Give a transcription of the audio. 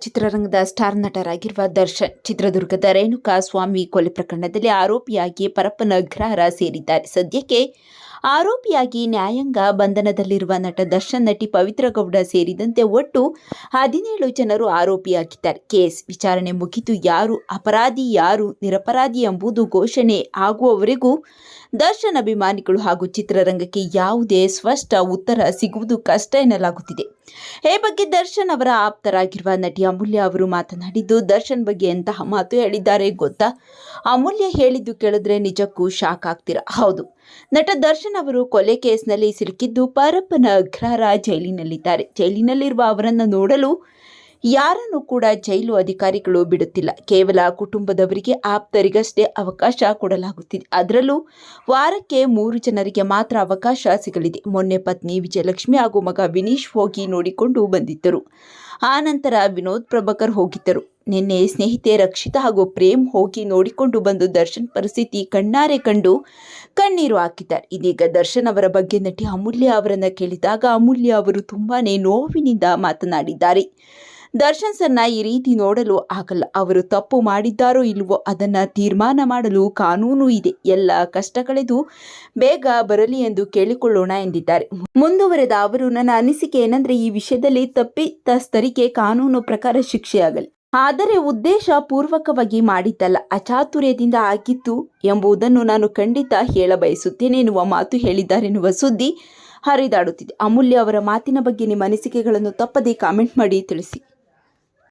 ಚಿತ್ರರಂಗದ ಸ್ಟಾರ್ ನಟರಾಗಿರುವ ದರ್ಶನ್, ಚಿತ್ರದುರ್ಗದ ರೇಣುಕಾ ಸ್ವಾಮಿ ಕೊಲೆ ಪ್ರಕರಣದಲ್ಲಿ ಆರೋಪಿಯಾಗಿ ಪರಪ್ಪನ ಅಗ್ರಹಾರ ಸೇರಿದ್ದಾರೆ. ಸದ್ಯಕ್ಕೆ ಆರೋಪಿಯಾಗಿ ನ್ಯಾಯಾಂಗ ಬಂಧನದಲ್ಲಿರುವ ನಟ ದರ್ಶನ್, ನಟಿ ಪವಿತ್ರ ಗೌಡ ಸೇರಿದಂತೆ ಒಟ್ಟು ಹದಿನೇಳು ಜನರು ಆರೋಪಿಯಾಗಿದ್ದಾರೆ. ಕೇಸ್ ವಿಚಾರಣೆ ಮುಗಿದು ಯಾರು ಅಪರಾಧಿ, ಯಾರು ನಿರಪರಾಧಿ ಎಂಬುದು ಘೋಷಣೆ ಆಗುವವರೆಗೂ ದರ್ಶನ್ ಅಭಿಮಾನಿಗಳು ಹಾಗೂ ಚಿತ್ರರಂಗಕ್ಕೆ ಯಾವುದೇ ಸ್ಪಷ್ಟ ಉತ್ತರ ಸಿಗುವುದು ಕಷ್ಟ ಎನ್ನಲಾಗುತ್ತಿದೆ. ಈ ಬಗ್ಗೆ ದರ್ಶನ್ ಅವರ ಆಪ್ತರಾಗಿರುವ ನಟಿ ಅಮೂಲ್ಯ ಅವರು ಮಾತನಾಡಿದ್ದು, ದರ್ಶನ್ ಬಗ್ಗೆ ಎಂತಹ ಮಾತು ಹೇಳಿದ್ದಾರೆ ಗೊತ್ತಾ? ಅಮೂಲ್ಯ ಹೇಳಿದ್ದು ಕೇಳಿದ್ರೆ ನಿಜಕ್ಕೂ ಶಾಕ್ ಆಗ್ತೀರಾ? ಹೌದು. ನಟ ದರ್ಶನ್ ಅವರು ಕೊಲೆ ಕೇಸ್ನಲ್ಲಿ ಸಿಲುಕಿದ್ದು ಪರಪ್ಪನ ಅಗ್ರಹಾರ ಜೈಲಿನಲ್ಲಿದ್ದಾರೆ. ಜೈಲಿನಲ್ಲಿರುವ ಅವರನ್ನು ನೋಡಲು ಯಾರನ್ನು ಕೂಡ ಜೈಲು ಅಧಿಕಾರಿಗಳು ಬಿಡುತ್ತಿಲ್ಲ. ಕೇವಲ ಕುಟುಂಬದವರಿಗೆ ಆಪ್ತರಿಗಷ್ಟೇ ಅವಕಾಶ ಕೊಡಲಾಗುತ್ತಿದೆ. ಅದರಲ್ಲೂ ವಾರಕ್ಕೆ ಮೂರು ಜನರಿಗೆ ಮಾತ್ರ ಅವಕಾಶ ಸಿಗಲಿದೆ. ಮೊನ್ನೆ ಪತ್ನಿ ವಿಜಯಲಕ್ಷ್ಮಿ ಹಾಗೂ ಮಗ ವಿನೀಶ್ ಹೋಗಿ ನೋಡಿಕೊಂಡು ಬಂದಿದ್ದರು. ಆ ನಂತರ ವಿನೋದ್ ಪ್ರಭಾಕರ್ ಹೋಗಿದ್ದರು. ನಿನ್ನೆ ಸ್ನೇಹಿತೆ ರಕ್ಷಿತಾ ಹಾಗೂ ಪ್ರೇಮ್ ಹೋಗಿ ನೋಡಿಕೊಂಡು ಬಂದು ದರ್ಶನ್ ಪರಿಸ್ಥಿತಿ ಕಣ್ಣಾರೆ ಕಂಡು ಕಣ್ಣೀರು ಹಾಕಿದ್ದಾರೆ. ಇದೀಗ ದರ್ಶನ್ ಅವರ ಬಗ್ಗೆ ನಟಿ ಅಮೂಲ್ಯ ಅವರನ್ನು ಕೇಳಿದಾಗ ಅಮೂಲ್ಯ ಅವರು ತುಂಬಾನೇ ನೋವಿನಿಂದ ಮಾತನಾಡಿದ್ದಾರೆ. ದರ್ಶನ್ ಸರ್ನ ಈ ರೀತಿ ನೋಡಲು ಆಗಲ್ಲ. ಅವರು ತಪ್ಪು ಮಾಡಿದ್ದಾರೋ ಇಲ್ವೋ ಅದನ್ನು ತೀರ್ಮಾನ ಮಾಡಲು ಕಾನೂನು ಇದೆ. ಎಲ್ಲ ಕಷ್ಟ ಕಳೆದು ಬೇಗ ಬರಲಿ ಎಂದು ಕೇಳಿಕೊಳ್ಳೋಣ ಎಂದಿದ್ದಾರೆ. ಮುಂದುವರೆದ ಅವರು ನನ್ನ ಅನಿಸಿಕೆ ಏನಂದ್ರೆ ಈ ವಿಷಯದಲ್ಲಿ ತಪ್ಪಿತಸ್ಥರಿಗೆ ಕಾನೂನು ಪ್ರಕಾರ ಶಿಕ್ಷೆಯಾಗಲಿ ಆದರೆ ಉದ್ದೇಶ ಪೂರ್ವಕವಾಗಿ ಮಾಡಿದ್ದಲ್ಲ. ಅಚಾತುರ್ಯದಿಂದ ಆಗಿತ್ತು ಎಂಬುದನ್ನು ನಾನು ಖಂಡಿತ ಹೇಳ ಬಯಸುತ್ತೇನೆ ಎನ್ನುವ ಮಾತು ಹೇಳಿದ್ದಾರೆನ್ನುವ ಸುದ್ದಿ ಹರಿದಾಡುತ್ತಿದೆ. ಅಮೂಲ್ಯ ಅವರ ಮಾತಿನ ಬಗ್ಗೆ ನಿಮ್ಮ ಅನಿಸಿಕೆಗಳನ್ನು ತಪ್ಪದೇ ಕಾಮೆಂಟ್ ಮಾಡಿ ತಿಳಿಸಿ.